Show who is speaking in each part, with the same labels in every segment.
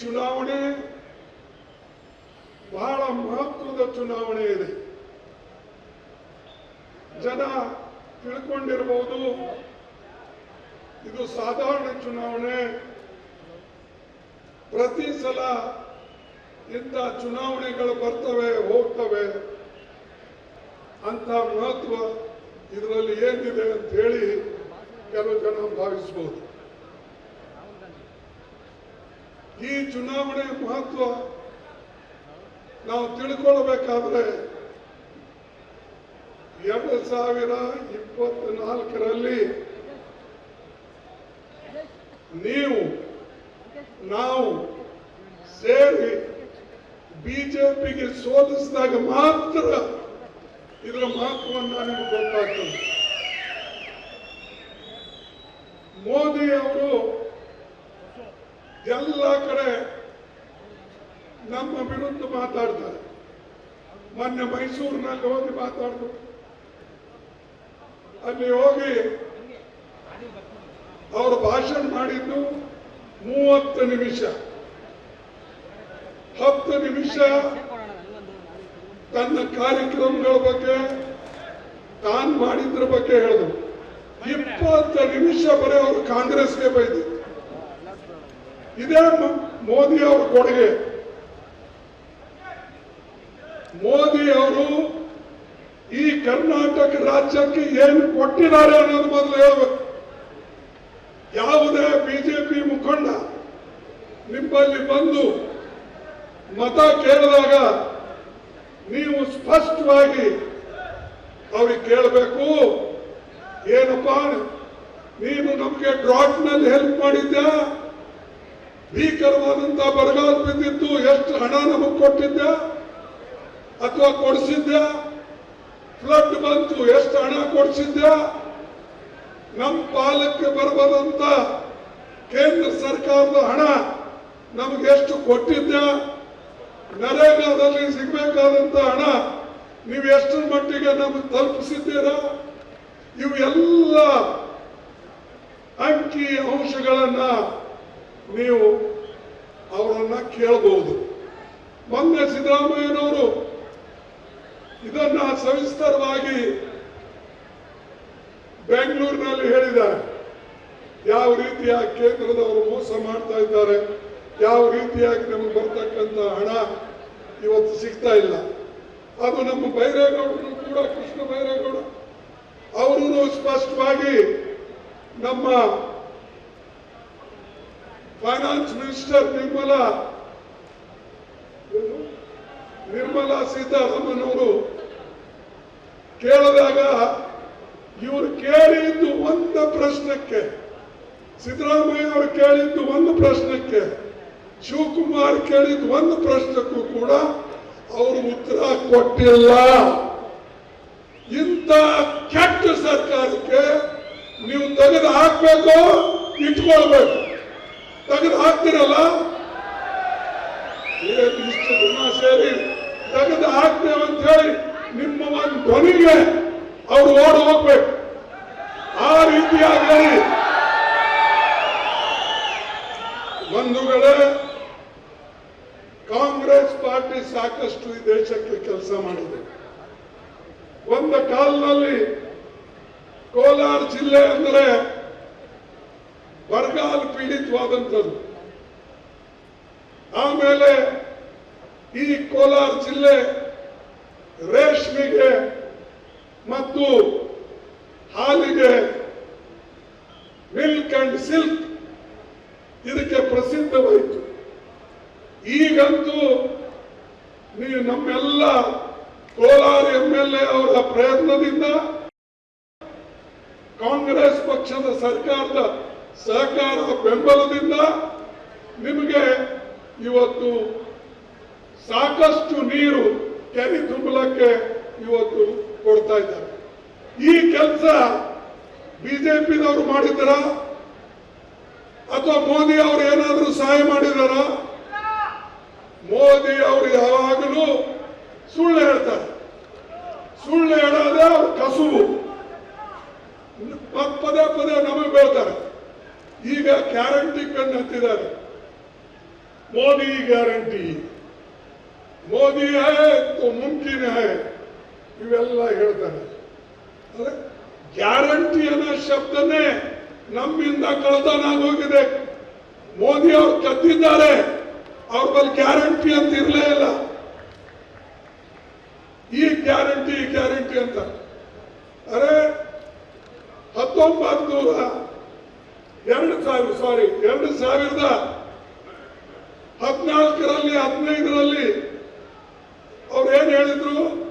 Speaker 1: ಚುನಾವಣೆ ಬಹಳ ಮಹತ್ವದ ಚುನಾವಣೆ ಇದೆ. ಜನ ತಿಳ್ಕೊಂಡಿರಬಹುದು ಇದು ಸಾಧಾರಣ ಚುನಾವಣೆ. ಪ್ರತಿ ಸಲ ಇಂಥ ಚುನಾವಣೆಗಳು ಬರ್ತವೆ, ಹೋಗ್ತವೆ. ಅಂತ ಮಹತ್ವ ಇದರಲ್ಲಿ ಏನಿದೆ ಅಂತ ಹೇಳಿ ಕೆಲವು ಜನ ಭಾವಿಸಬಹುದು ಈ ಚುನಾವಣೆ ಮಹತ್ವ ನಾವು ತಿಳ್ಕೊಳ್ಬೇಕಾದ್ರೆ ಎರಡು ಸಾವಿರ ಇಪ್ಪತ್ನಾಲ್ಕರಲ್ಲಿ ನೀವು, ನಾವು ಸೇರಿ ಬಿಜೆಪಿಗೆ ಸೋಲಿಸಿದಾಗ ಮಾತ್ರ ಇದರ ಮಹತ್ವವನ್ನು ನಿಮಗೆ ಗೊತ್ತಾಗ್ತದೆ. ಮೋದಿ ಅವರು ಎಲ್ಲ ಕಡೆ ನಮ್ಮ ವಿರುದ್ಧ ಮಾತಾಡ್ತಾರೆ. ಮೊನ್ನೆ ಮೈಸೂರಿನಲ್ಲಿ ಹೋಗಿ ಮಾತಾಡಿದ್ರು ಅಲ್ಲಿ ಹೋಗಿ ಅವರು ಭಾಷಣ ಮಾಡಿದ್ದು ಮೂವತ್ತು ನಿಮಿಷ. ಹತ್ತು ನಿಮಿಷ ತನ್ನ ಕಾರ್ಯಕ್ರಮಗಳ ಬಗ್ಗೆ ತಾನು ಮಾಡಿದ್ರ ಬಗ್ಗೆ ಹೇಳಿದ್ರು. ಇಪ್ಪತ್ತು ನಿಮಿಷ ಬರೀ ಅವರು ಕಾಂಗ್ರೆಸ್ಗೆ ಬೈದ್ರು. ಇದೇ ಮೋದಿ ಅವರ ಕೊಡುಗೆ. ಮೋದಿ ಅವರು ಈ ಕರ್ನಾಟಕ ರಾಜ್ಯಕ್ಕೆ ಏನು ಕೊಟ್ಟಿದ್ದಾರೆ ಅನ್ನೋದು ಮೊದಲು ಹೇಳಬೇಕು. ಯಾವುದೇ ಬಿಜೆಪಿ ಮುಖಂಡ ನಿಮ್ಮಲ್ಲಿ ಬಂದು ಮತ ಕೇಳಿದಾಗ ನೀವು ಸ್ಪಷ್ಟವಾಗಿ ಅವ್ರಿಗೆ ಕೇಳಬೇಕು, ಏನಪ್ಪಾ, ನೀನು ನಮಗೆ ಡ್ರಾಟ್ನಲ್ಲಿ ಹೆಲ್ಪ್ ಮಾಡಿದ್ಯಾ? ಭೀಕರವಾದಂತ ಬರಗಾಲ ಬಿದ್ದಿತ್ತು ಎಷ್ಟು ಹಣ ನಮಗೆ ಕೊಟ್ಟಿದ್ದ ಅಥವಾ ಕೊಡಿಸಿದ್ದ? ಫ್ಲಡ್ ಬಂತು, ಎಷ್ಟು ಹಣ ಕೊಡಿಸಿದ್ದ? ನಮ್ಮ ಪಾಲಕ್ಕೆ ಬರಬಾದಂತ ಕೇಂದ್ರ ಸರ್ಕಾರದ ಹಣ ನಮಗೆ ಎಷ್ಟು ಕೊಟ್ಟಿದ್ದ? ನರೇಗಾದಲ್ಲಿ ಸಿಗಬೇಕಾದಂತ ಹಣ ನೀವು ಎಷ್ಟರ ಮಟ್ಟಿಗೆ ನಮಗೆ ತಲುಪಿಸಿದ್ದೀರಾ? ಇವೆಲ್ಲ ಅಂಕಿ ಅಂಶಗಳನ್ನ ನೀವು ಅವರನ್ನ ಕೇಳಬಹುದು ಮೊನ್ನೆ ಸಿದ್ದರಾಮಯ್ಯನವರು ಇದನ್ನ ಸವಿಸ್ತರವಾಗಿ ಬೆಂಗಳೂರಿನಲ್ಲಿ ಹೇಳಿದ್ದಾರೆ. ಯಾವ ರೀತಿಯ ಕೇಂದ್ರದವರು ಮೋಸ ಮಾಡ್ತಾ ಇದ್ದಾರೆ, ಯಾವ ರೀತಿಯಾಗಿ ನಮಗೆ ಬರ್ತಕ್ಕಂಥ ಹಣ ಇವತ್ತು ಸಿಗ್ತಾ ಇಲ್ಲ. ಅದು ನಮ್ಮ ಬೈರೇಗೌಡರು ಕೂಡ, ಕೃಷ್ಣ ಬೈರೇಗೌಡ ಅವರು ಸ್ಪಷ್ಟವಾಗಿ ನಮ್ಮ ಫೈನಾನ್ಸ್ ಮಿನಿಸ್ಟರ್ ನಿರ್ಮಲಾ? ನಿರ್ಮಲಾ ಸೀತಾರಾಮನ್ ಅವರು ಕೇಳಿದಾಗ ಇವರು ಕೇಳಿದ್ದು ಒಂದು ಪ್ರಶ್ನಕ್ಕೆ ಸಿದ್ದರಾಮಯ್ಯ ಅವರು ಕೇಳಿದ್ದು ಒಂದು ಪ್ರಶ್ನಕ್ಕೆ, ಶಿವಕುಮಾರ್ ಕೇಳಿದ್ದು ಒಂದು ಪ್ರಶ್ನಕ್ಕೂ ಕೂಡ ಅವರು ಉತ್ತರ ಕೊಟ್ಟಿಲ್ಲ ಇಂಥ ಕೆಟ್ಟ ಸರ್ಕಾರಕ್ಕೆ ನೀವು ತೆಗೆದು ಹಾಕಬೇಕು, ಇಟ್ಕೊಳ್ಬೇಕು ತೆಗೆದು ಹಾಕ್ತಿರಲ್ಲ? ಇಷ್ಟು ಜನ ಸೇರಿ ತೆಗೆದು ಹಾಕ್ತೇವೆ ಅಂತ ಹೇಳಿ ನಿಮ್ಮ ಒಂದು ಧ್ವನಿಗೆ ಅವ್ರು ಓಡಿ ಹೋಗ್ಬೇಕು. ಆ ರೀತಿಯಾಗಿ ಬಂಧುಗಳೇ ಕಾಂಗ್ರೆಸ್ ಪಾರ್ಟಿ ಸಾಕಷ್ಟು ಈ ದೇಶಕ್ಕೆ ಕೆಲಸ ಮಾಡಿದೆ. ಒಂದು ಕಾಲದಲ್ಲಿ ಕೋಲಾರ ಜಿಲ್ಲೆ ಅಂದರೆ ಬರಗಾಲ ಪೀಡಿತವಾದಂಥದ್ದು. ಆಮೇಲೆ ಈ ಕೋಲಾರ ಜಿಲ್ಲೆ ರೇಷ್ಮೆಗೆ ಮತ್ತು ಹಾಲಿಗೆ ಮಿಲ್ಕ್ ಅಂಡ್ ಸಿಲ್ಕ್ ಇದಕ್ಕೆ ಪ್ರಸಿದ್ಧವಾಯಿತು ಈಗಂತೂ ನೀವು ನಮ್ಮೆಲ್ಲ ಕೋಲಾರ ಎಂ ಎಲ್ ಎ ಅವರ ಪ್ರಯತ್ನದಿಂದ ಕಾಂಗ್ರೆಸ್ ಪಕ್ಷದ ಸರ್ಕಾರದ ಸಹಕಾರ ಬೆಂಬಲದಿಂದ ನಿಮಗೆ ಇವತ್ತು ಸಾಕಷ್ಟು ನೀರು ಕೆರೆ ತುಂಬಲಕ್ಕೆ ಇವತ್ತು ಕೊಡ್ತಾ ಇದ್ದಾರೆ. ಈ ಕೆಲಸ ಬಿಜೆಪಿದವರು ಮಾಡಿದ್ದಾರ? ಅಥವಾ ಮೋದಿ ಅವರು ಏನಾದರೂ ಸಹಾಯ ಮಾಡಿದಾರ? ಮೋದಿ ಅವರು ಯಾವಾಗಲೂ ಸುಳ್ಳು ಹೇಳ್ತಾರೆ. ಸುಳ್ಳು ಹೇಳೋದೇ ಅವ್ರ ಕಸುಬು. ಪದೇ ಪದೇ ನಮಗೆ ಬೀಳ್ತಾರೆ. ಈಗ ಗ್ಯಾರಂಟಿ ಕಣ್ಣು ಹತ್ತಿದ್ದಾರೆ. ಮೋದಿ ಗ್ಯಾರಂಟಿ. ಮೋದಿ ಮುಂಚಿನ ಇವೆಲ್ಲ ಹೇಳ್ತಾರೆ. ಅದೇ ಗ್ಯಾರಂಟಿ ಅನ್ನೋ ಶಬ್ದನೇ ನಮ್ಮಿಂದ ಹೋಗಿದೆ ಮೋದಿ ಅವ್ರು ಕದ್ದಿದ್ದಾರೆ. ಅವ್ರ ಬಲ್ಲಿ ಗ್ಯಾರಂಟಿ ಅಂತ ಇರಲೇ ಇಲ್ಲ. ಈ ಗ್ಯಾರಂಟಿ ಗ್ಯಾರಂಟಿ ಅಂತ. ಅರೆ ಹತ್ತೊಂಬತ್ತು ನೂರ ಎರಡು ಸಾವಿರ ಸಾರಿ ಎರಡು ಸಾವಿರದ ಹದಿನಾಲ್ಕರಲ್ಲಿ, ಹದಿನೈದರಲ್ಲಿ ಅವ್ರು ಏನ್ ಹೇಳಿದ್ರು?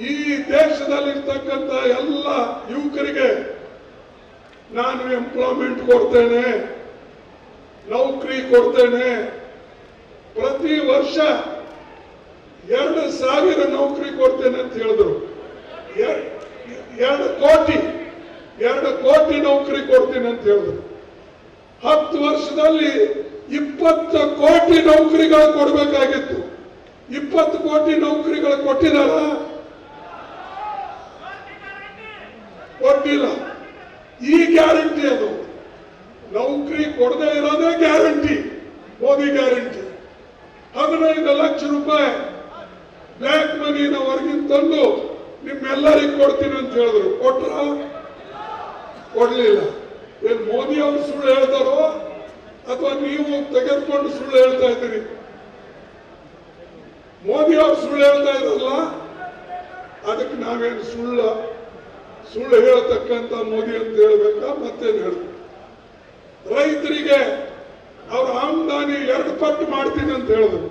Speaker 1: ಈ ದೇಶದಲ್ಲಿರ್ತಕ್ಕಂಥ ಎಲ್ಲ ಯುವಕರಿಗೆ ನಾನು ಎಂಪ್ಲಾಯ್ಮೆಂಟ್ ಕೊಡ್ತೇನೆ, ನೌಕರಿ ಕೊಡ್ತೇನೆ. ಪ್ರತಿ ವರ್ಷ ಎರಡು ಸಾವಿರ ನೌಕರಿ ಕೊಡ್ತೇನೆ ಅಂತ ಹೇಳಿದ್ರು. ಎರ್- ಎರಡು ಕೋಟಿ. ಎರಡು ಕೋಟಿ ನೌಕರಿ ಕೊಡ್ತೀನಿ ಅಂತ ಹೇಳಿದ್ರು. ಹತ್ತು ವರ್ಷದಲ್ಲಿ ಇಪ್ಪತ್ತು ಕೋಟಿ ನೌಕರಿಗಳು ಕೊಡಬೇಕಾಗಿತ್ತು. ಇಪ್ಪತ್ತು ಕೋಟಿ ನೌಕರಿಗಳು ಕೊಟ್ಟಿದಾರ ಕೊಟ್ಟಿಲ್ಲ. ಈ ಗ್ಯಾರಂಟಿ ಅದು. ನೌಕರಿ ಕೊಡದೇ ಇರೋದೇ ಗ್ಯಾರಂಟಿ. ಮೋದಿ ಗ್ಯಾರಂಟಿ. ಹದಿನೈದು ಲಕ್ಷ ರೂಪಾಯಿ ಬ್ಲ್ಯಾಕ್ ಮನಿನ ಹೊರಗಿನ ತಂದು ನಿಮ್ಮೆಲ್ಲರಿಗೂ ಕೊಡ್ತೀನಿ ಅಂತ ಹೇಳಿದ್ರು. ಕೊಟ್ರ? ಕೊಡ್ಲಿಲ್ಲ. ಏನು ಮೋದಿ ಅವರು ಸುಳ್ಳು ಹೇಳ್ತಾರೋ ಅಥವಾ ನೀವು ತೆಗೆದುಕೊಂಡು ಸುಳ್ಳು ಹೇಳ್ತಾ ಇದ್ದೀರಿ? ಮೋದಿ ಅವರು ಸುಳ್ಳು ಹೇಳ್ತಾ ಇದ್ರಲ್ಲ ಅದಕ್ಕೆ ನಾವೇನು ಸುಳ್ಳು ಸುಳ್ಳು ಹೇಳತಕ್ಕಂತ ಮೋದಿ ಅಂತ ಹೇಳ್ಬೇಕಾ? ಮತ್ತೇನು ಹೇಳ್ಬೇಕು? ರೈತರಿಗೆ ಅವ್ರ ಆಮದಾನಿ ಎರಡು ಪಟ್ಟು ಮಾಡ್ತೀನಿ ಅಂತ ಹೇಳಿದ್ರು.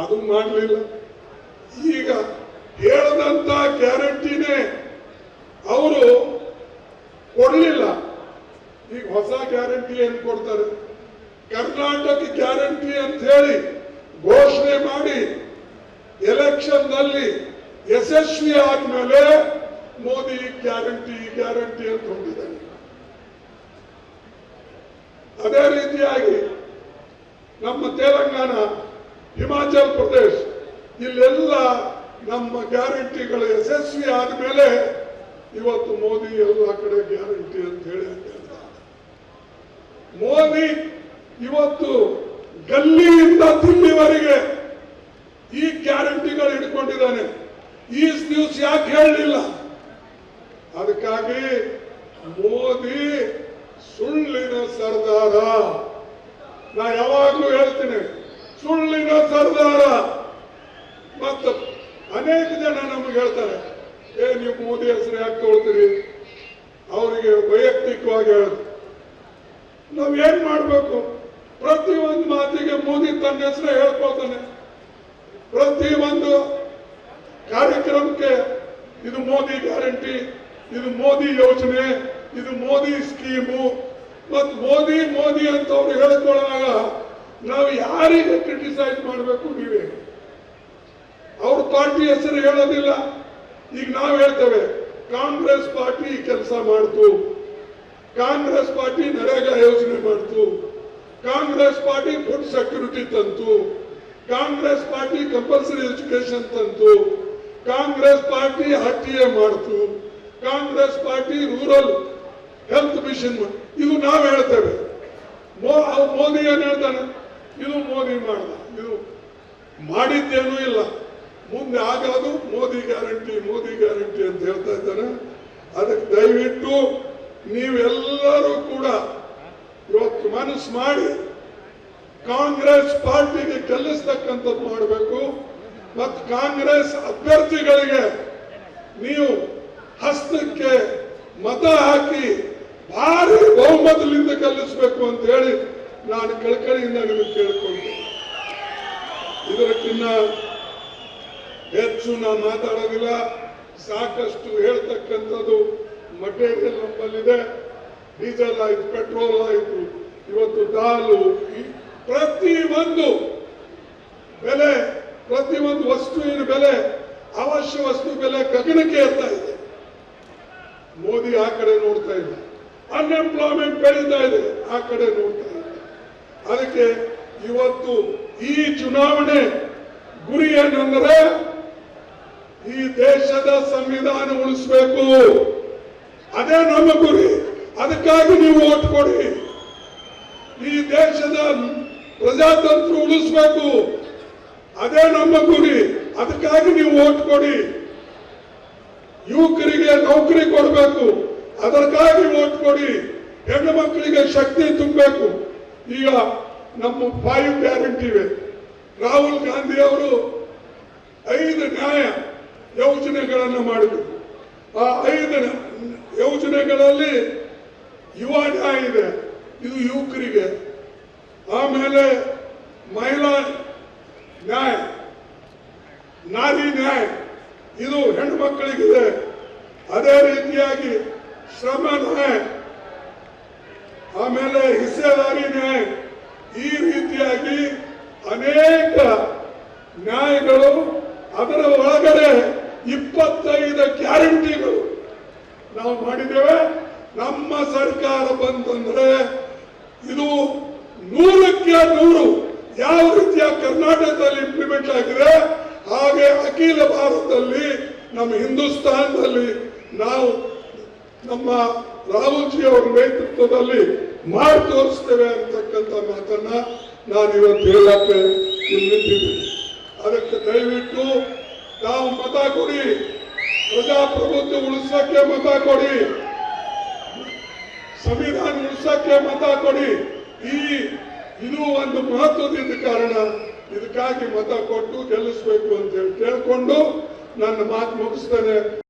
Speaker 1: ಅದು ಮಾಡಲಿಲ್ಲ. ಈಗ ಹೇಳದಂತ ಗ್ಯಾರಂಟಿನೇ ಅವರು ಕೊಡ್ಲಿಲ್ಲ ಈಗ ಗ್ಯಾರಂಟಿ ಅಂತ ಕೊಡ್ತಾರೆ ಕರ್ನಾಟಕ ಗ್ಯಾರಂಟಿ ಅಂತ ಹೇಳಿ ಘೋಷಣೆ ಮಾಡಿ ಎಲೆಕ್ಷನ್ನಲ್ಲಿ ಯಶಸ್ವಿ ಆದ್ಮೇಲೆ ಮೋದಿ ಗ್ಯಾರಂಟಿ ಗ್ಯಾರಂಟಿ ಅಂತ ಹೊಂದಿದ್ದಾರೆ ಅದೇ ರೀತಿಯಾಗಿ ನಮ್ಮ ತೆಲಂಗಾಣ, ಹಿಮಾಚಲ್ ಪ್ರದೇಶ, ಇಲ್ಲೆಲ್ಲ ನಮ್ಮ ಗ್ಯಾರಂಟಿಗಳು ಯಶಸ್ವಿ ಆದ್ಮೇಲೆ ಇವತ್ತು ಮೋದಿ ಎಲ್ಲ ಕಡೆ ಗ್ಯಾರಂಟಿ ಅಂತ ಹೇಳಿ ಅಂತ ಹೇಳ್ತಾರೆ. ಮೋದಿ ಇವತ್ತು ಗಲ್ಲಿಯಿಂದ ದಿಲ್ಲಿವರೆಗೆ ಈ ಗ್ಯಾರಂಟಿಗಳು ಇಟ್ಕೊಂಡಿದ್ದಾನೆ. ಈ ನ್ಯೂಸ್ ಯಾಕೆ ಹೇಳಲಿಲ್ಲ? ಅದಕ್ಕಾಗಿ ಮೋದಿ ಸುಳ್ಳಿನ ಸರ್ದಾರ. ನಾ ಯಾವಾಗ್ಲೂ ಹೇಳ್ತೀನಿ, ಸುಳ್ಳಿನ ಸರ್ದಾರ. ಮತ್ತು ಅನೇಕ ಜನ ನಮ್ಗೆ ಹೇಳ್ತಾರೆ, ಏ, ನೀವು ಮೋದಿ ಹೆಸರು ಯಾಕೆ ತಗೊಳ್ತೀರಿ? ಅವರಿಗೆ ವೈಯಕ್ತಿಕವಾಗಿ ಹೇಳುದು. ನಾವ್ ಮಾಡಬೇಕು ಮಾಡ್ಬೇಕು? ಪ್ರತಿ ಒಂದು ಮಾತಿಗೆ ಮೋದಿ ತನ್ನ ಹೆಸರು ಹೇಳ್ಕೊಳ್ತಾನೆ. ಪ್ರತಿ ಒಂದು ಕಾರ್ಯಕ್ರಮಕ್ಕೆ ಇದು ಮೋದಿ ಗ್ಯಾರಂಟಿ, ಇದು ಮೋದಿ ಯೋಜನೆ, ಇದು ಮೋದಿ ಸ್ಕೀಮು. ಮತ್ತು ಮೋದಿ ಮೋದಿ ಅಂತ ಅವ್ರು ಹೇಳ್ಕೊಳ್ಳುವಾಗ ನಾವು ಯಾರಿಗೆ ಕ್ರಿಟಿಸೈಸ್ ಮಾಡಬೇಕು ನೀವೇ? ಅವ್ರ ಪಾರ್ಟಿ ಹೆಸರು ಹೇಳೋದಿಲ್ಲ. ಈಗ ನಾವು ಹೇಳ್ತೇವೆ, ಕಾಂಗ್ರೆಸ್ ಪಾರ್ಟಿ ಕೆಲಸ ಮಾಡ್ತು. ಕಾಂಗ್ರೆಸ್ ಪಾರ್ಟಿ ನರೇಗಾ ಯೋಜನೆ ಮಾಡ್ತು. ಕಾಂಗ್ರೆಸ್ ಪಾರ್ಟಿ ಫುಡ್ ಸೆಕ್ಯೂರಿಟಿ ತಂತು. ಕಾಂಗ್ರೆಸ್ ಪಾರ್ಟಿ ಕಂಪಲ್ಸರಿ ಎಜುಕೇಶನ್ ತಂತು. ಕಾಂಗ್ರೆಸ್ ಪಾರ್ಟಿ ಆರ್ ಮಾಡ್ತು. Congress party rural health mission ಇದು ನಾವು ಹೇಳ್ತೇವೆ. ಮೋದಿ ಏನ್ ಹೇಳ್ತಾನೆ? ಇದು ಮೋದಿ ಮಾಡ್ದ. ಇದು ಮಾಡಿದ್ದೇನೂ ಇಲ್ಲ. ಮುಂದೆ ಆಗೋದು ಮೋದಿ ಗ್ಯಾರಂಟಿ ಮೋದಿ ಗ್ಯಾರಂಟಿ ಅಂತ ಹೇಳ್ತಾ ಇದ್ದಾನೆ. ಅದಕ್ಕೆ ದಯವಿಟ್ಟು ನೀವೆಲ್ಲರೂ ಕೂಡ ಇವತ್ತು ಮನಸ್ಸು ಮಾಡಿ ಕಾಂಗ್ರೆಸ್ ಪಾರ್ಟಿಗೆ ಗೆಲ್ಲಿಸ್ತಕ್ಕಂಥದ್ದು ಮಾಡಬೇಕು. ಮತ್ತು ಕಾಂಗ್ರೆಸ್ ಅಭ್ಯರ್ಥಿಗಳಿಗೆ ನೀವು ಹಸ್ತಕ್ಕೆ ಮತ ಹಾಕಿ ಭಾರಿ ಬಹುಮತದಿಂದ ಗೆಲ್ಲಿಸಬೇಕು ಅಂತ ಹೇಳಿ ನಾನು ಕಳಕಳಿಯಿಂದ ನಿಮಗೆ ಕೇಳಿಕೊಂಡೆ. ಇದಕ್ಕಿನ್ನ ಹೆಚ್ಚು ನಾನು ಮಾತಾಡೋದಿಲ್ಲ. ಸಾಕಷ್ಟು ಹೇಳ್ತಕ್ಕಂಥದ್ದು ಮಟೀರಿಯಲ್ ನಮ್ಮಲ್ಲಿದೆ, ಡೀಸೆಲ್ ಆಯಿತು, ಪೆಟ್ರೋಲ್ ಆಯಿತು, ಇವತ್ತು ದಾಲು ಪ್ರತಿ ಒಂದು ಬೆಲೆ, ಪ್ರತಿ ಒಂದು ವಸ್ತುವಿನ ಬೆಲೆ, ಅವಶ್ಯ ವಸ್ತು ಬೆಲೆ ಗಗನಕ್ಕೆ ಏರ್ತಾ ಇದೆ. ಮೋದಿ ಆ ಕಡೆ ನೋಡ್ತಾ ಇಲ್ಲ. ಅನ್ಎಂಪ್ಲಾಯ್ಮೆಂಟ್ ಬೆಳೀತಾ ಇದೆ, ಆ ಕಡೆ ನೋಡ್ತಾ ಇದೆ ಅದಕ್ಕೆ ಇವತ್ತು ಈ ಚುನಾವಣೆ ಗುರಿ ಏನಂದ್ರೆ ಈ ದೇಶದ ಸಂವಿಧಾನ ಉಳಿಸ್ಬೇಕು. ಅದೇ ನಮ್ಮ ಗುರಿ. ಅದಕ್ಕಾಗಿ ನೀವು ಓಟ್ ಕೊಡಿ. ಈ ದೇಶದ ಪ್ರಜಾತಂತ್ರ ಉಳಿಸ್ಬೇಕು. ಅದೇ ನಮ್ಮ ಗುರಿ. ಅದಕ್ಕಾಗಿ ನೀವು ಓಟ್ ಕೊಡಿ. ಯುವಕರಿಗೆ ನೌಕರಿ ಕೊಡಬೇಕು. ಅದಕ್ಕಾಗಿ ಓಟ್ ಕೊಡಿ. ಹೆಣ್ಣು ಮಕ್ಕಳಿಗೆ ಶಕ್ತಿ ತುಂಬಬೇಕು. ಈಗ ನಮ್ಮ ಫೈವ್ ಗ್ಯಾರಂಟಿ ಇವೆ. ರಾಹುಲ್ ಗಾಂಧಿ ಅವರು ಐದು ನ್ಯಾಯ ಯೋಜನೆಗಳನ್ನು ಮಾಡಿದರು. ಆ ಐದು ಯೋಜನೆಗಳಲ್ಲಿ ಯುವ ಇದೆ. ಇದು ಯುವಕರಿಗೆ. ಆಮೇಲೆ ಮಹಿಳಾ ನ್ಯಾಯ. ನಾರಿ ನ್ಯಾಯ. ಇದು ಹೆಣ್ಣು ಮಕ್ಕಳಿಗಿದೆ ಅದೇ ರೀತಿಯಾಗಿ ಶ್ರಮ ನ್ಯಾಯ. ಆಮೇಲೆ ಹಿಸ್ಸೆದಾರಿ ನ್ಯಾಯ. ಈ ರೀತಿಯಾಗಿ ಅನೇಕ ನ್ಯಾಯಗಳು ಅದರ ಒಳಗಡೆ ಇಪ್ಪತ್ತೈದು ಗ್ಯಾರಂಟಿಗಳು. ನಾವು ಮಾಡಿದ್ದೇವೆ. ನಮ್ಮ ಸರ್ಕಾರ ಬಂತಂದ್ರೆ ಇದು ನೂರಕ್ಕೆ ನೂರು ಯಾವ ರೀತಿಯ ಕರ್ನಾಟಕದಲ್ಲಿ ಇಂಪ್ಲಿಮೆಂಟ್ ಆಗಿದೆ, ಹಾಗೆ ಅಖಿಲ ಭಾರತದಲ್ಲಿ ನಮ್ಮ ಹಿಂದೂಸ್ತಾನದಲ್ಲಿ ನಾವು ನಮ್ಮ ರಾಹುಲ್ಜಿ ಅವರ ನೇತೃತ್ವದಲ್ಲಿ ಮಾಡಿ ತೋರಿಸ್ತೇವೆ ಅಂತಕ್ಕಂಥ ಮಾತನ್ನ ನಾನು ಇವತ್ತು ಹೇಳಕ್ಕೆ ಇಲ್ಲಿ ಅದಕ್ಕೆ ದಯವಿಟ್ಟು ನಾವು ಮತ ಕೊಡಿ. ಪ್ರಜಾಪ್ರಭುತ್ವ ಉಳಿಸಕ್ಕೆ ಮತ ಕೊಡಿ. ಸಂವಿಧಾನ ಉಳಿಸಕ್ಕೆ ಮತ ಕೊಡಿ. ಈ, ಇದು ಒಂದು ಮಹತ್ವದಿಂದ ಕಾರಣ. ಇದಕ್ಕಾಗಿ ಮತ ಕೊಟ್ಟು ಗೆಲ್ಲಿಸಬೇಕು ಅಂತ ಹೇಳಿ ಕೇಳಿಕೊಂಡು ನನ್ನ ಮಾತು ಮುಗಿಸ್ತೇನೆ.